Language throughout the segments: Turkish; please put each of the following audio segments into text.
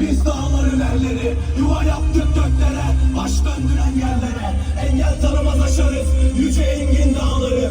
Biz dağların erleri Yuva yaptık göklere Baş döndüren yerlere. Engel tanımaz aşarız Yüce engin dağları.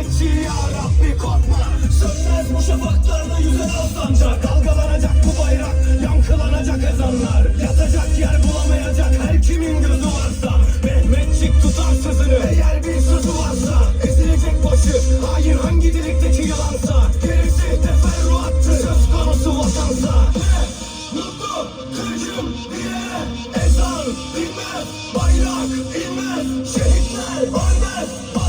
nöbetçi ya Rabbi korkma. Sönmez bu şafaklarda yüzen aslancak Dalgalanacak bu bayrak yankılanacak ezanlar. Yatacak yer bulamayacak her kimin gözü varsa. Mehmetçik tutar sözünü eğer bir sözü varsa. Ezilecek başı hayır hangi dilikteki yılansa Gerisi teferruattır söz konusu vatansa. Ne mutlu kırıcım diye ezan dinmez Bayrak inmez şehitler ölmez.